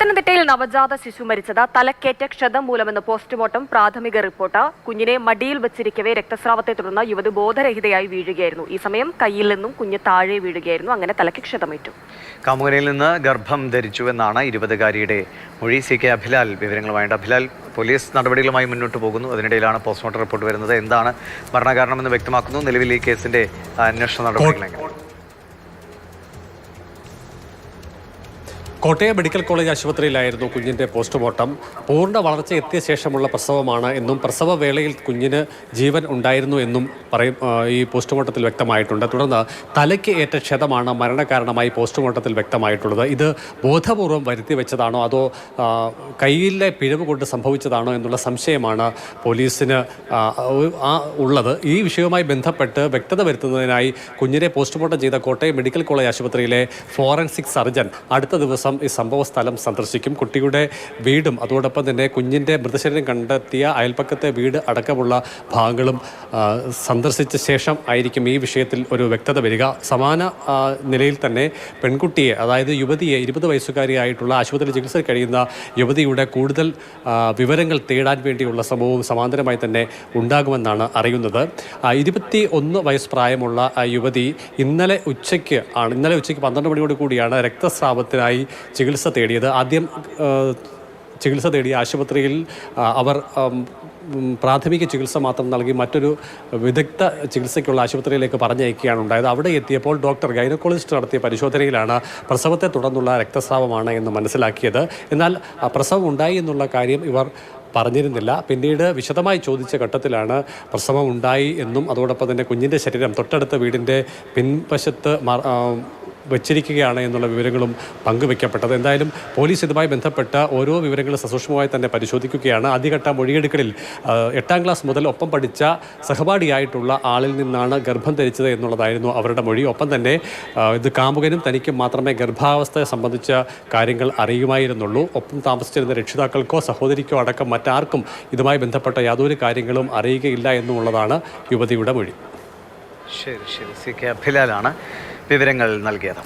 പത്തനംതിട്ടയിൽ നവജാത ശിശു മരിച്ചത് തലക്കേറ്റ ക്ഷതം മൂലമെന്ന് പോസ്റ്റ്മോർട്ടം പ്രാഥമിക റിപ്പോർട്ട്. കുഞ്ഞിനെ മടിയിൽ വെച്ചിരിക്കവേ രക്തസ്രാവത്തെ തുടർന്ന് യുവതി ബോധരഹിതയായി വീഴുകയായിരുന്നു. ഈ സമയം കയ്യിൽ നിന്നും കുഞ്ഞ് താഴെ വീഴുകയായിരുന്നു. അങ്ങനെ തലയ്ക്ക് ക്ഷതമേറ്റു. കാമുകനിൽ നിന്ന് ഗർഭം ധരിച്ചുവെന്നാണ് ഇരുപതുകാരിയുടെ മൊഴി. സി കെ അഭിലാൽ വിവരങ്ങളുമായിട്ട് അഭിലാൽ പോലീസ് നടപടികളുമായി മുന്നോട്ട് പോകുന്നു. അതിനിടയിലാണ് പോസ്റ്റ്മോർട്ടം റിപ്പോർട്ട് വരുന്നത്. എന്താണ് മരണകാരണമെന്ന് വ്യക്തമാക്കുന്നു. നിലവിൽ ഈ കേസിന്റെ അന്വേഷണ നടപടികൾ എങ്ങനെ കോട്ടയം മെഡിക്കൽ കോളേജ് ആശുപത്രിയിലായിരുന്നു കുഞ്ഞിന്റെ പോസ്റ്റ്മോർട്ടം. പൂർണ വളർച്ച എത്തിയ ശേഷമുള്ള പ്രസവമാണ് എന്നും പ്രസവ വേളയിൽ കുഞ്ഞിന് ജീവൻ ഉണ്ടായിരുന്നു എന്നും പറയും ഈ പോസ്റ്റ്മോർട്ടത്തിൽ വ്യക്തമായിട്ടുണ്ട്. തുടർന്ന് തലയ്ക്ക് ഏറ്റ ക്ഷതമാണ് മരണകാരണമായി പോസ്റ്റ്മോർട്ടത്തിൽ വ്യക്തമായിട്ടുള്ളത്. ഇത് ബോധപൂർവം വരുത്തി വെച്ചതാണോ അതോ കയ്യിലെ പിഴവ് കൊണ്ട് സംഭവിച്ചതാണോ എന്നുള്ള സംശയമാണ് പോലീസിന് ഉള്ളത്. ഈ വിഷയവുമായി ബന്ധപ്പെട്ട് വ്യക്തത വരുത്തുന്നതിനായി കുഞ്ഞിനെ പോസ്റ്റ്മോർട്ടം ചെയ്ത കോട്ടയം മെഡിക്കൽ കോളേജ് ആശുപത്രിയിലെ ഫോറൻസിക് സർജൻ അടുത്ത ദിവസം ഈ സംഭവ സ്ഥലം സന്ദർശിക്കും. കുട്ടിയുടെ വീടും അതോടൊപ്പം തന്നെ കുഞ്ഞിന്റെ മൃതശരീരം കണ്ടെത്തിയ അയൽപ്പക്കത്തെ വീട് അടക്കമുള്ള ഭാഗങ്ങളും സന്ദർശിച്ച ശേഷം ആയിരിക്കും ഈ വിഷയത്തിൽ ഒരു വ്യക്തത വരിക. സമാന നിലയിൽ തന്നെ പെൺകുട്ടിയെ അതായത് യുവതിയെ ഇരുപത് വയസ്സുകാരിയായിട്ടുള്ള ആശുപത്രിയിൽ ചികിത്സയിൽ കഴിയുന്ന യുവതിയുടെ കൂടുതൽ വിവരങ്ങൾ തേടാൻ വേണ്ടിയുള്ള ശ്രമവും സമാന്തരമായി തന്നെ ഉണ്ടാകുമെന്നാണ് അറിയുന്നത്. ഇരുപത്തി ഒന്ന് വയസ്സ് പ്രായമുള്ള യുവതി ഇന്നലെ ഉച്ചയ്ക്ക് ആണ് ഇന്നലെ ഉച്ചയ്ക്ക് പന്ത്രണ്ട് മണിയോട് കൂടിയാണ് രക്തസ്രാവത്തിനായി ചികിത്സ തേടിയത്. ആദ്യം ചികിത്സ തേടിയ ആശുപത്രിയിൽ അവർ പ്രാഥമിക ചികിത്സ മാത്രം നൽകി മറ്റൊരു വിദഗ്ധ ചികിത്സയ്ക്കുള്ള ആശുപത്രിയിലേക്ക് പറഞ്ഞയക്കുകയാണ് ഉണ്ടായത്. അവിടെ എത്തിയപ്പോൾ ഡോക്ടർ ഗൈനക്കോളജിസ്റ്റ് നടത്തിയ പരിശോധനയിലാണ് പ്രസവത്തെ തുടർന്നുള്ള രക്തസ്രാവമാണ് എന്ന് മനസ്സിലാക്കിയത്. എന്നാൽ പ്രസവം ഉണ്ടായി എന്നുള്ള കാര്യം ഇവർ പറഞ്ഞിരുന്നില്ല. പിന്നീട് വിശദമായി ചോദിച്ച ഘട്ടത്തിലാണ് പ്രസവം ഉണ്ടായി എന്നും അതോടൊപ്പം തന്നെ കുഞ്ഞിന്റെ ശരീരം തൊട്ടടുത്ത വീടിന്റെ പിൻവശത്ത് വെച്ചിരിക്കുകയാണ് എന്നുള്ള വിവരങ്ങളും പങ്കുവെക്കപ്പെട്ടത്. എന്തായാലും പോലീസ് ഇതുമായി ബന്ധപ്പെട്ട ഓരോ വിവരങ്ങളും സസൂക്ഷ്മമായി തന്നെ പരിശോധിക്കുകയാണ്. ആദ്യഘട്ട മൊഴിയെടുക്കലിൽ എട്ടാം ക്ലാസ് മുതൽ ഒപ്പം പഠിച്ച സഹപാഠിയായിട്ടുള്ള ആളിൽ നിന്നാണ് ഗർഭം ധരിച്ചത് എന്നുള്ളതായിരുന്നു അവരുടെ മൊഴി. ഒപ്പം തന്നെ ഇത് കാമുകനും തനിക്കും മാത്രമേ ഗർഭാവസ്ഥയെ സംബന്ധിച്ച കാര്യങ്ങൾ അറിയുമായിരുന്നുള്ളൂ. ഒപ്പം താമസിച്ചിരുന്ന രക്ഷിതാക്കൾക്കോ സഹോദരിക്കോ അടക്കം മറ്റാർക്കും ഇതുമായി ബന്ധപ്പെട്ട യാതൊരു കാര്യങ്ങളും അറിയുകയില്ല എന്നുള്ളതാണ് യുവതിയുടെ മൊഴി. ശരി ശരി. സി കെ അഭിലാലാണ്. വിവരങ്ങൾ നൽകിയത്.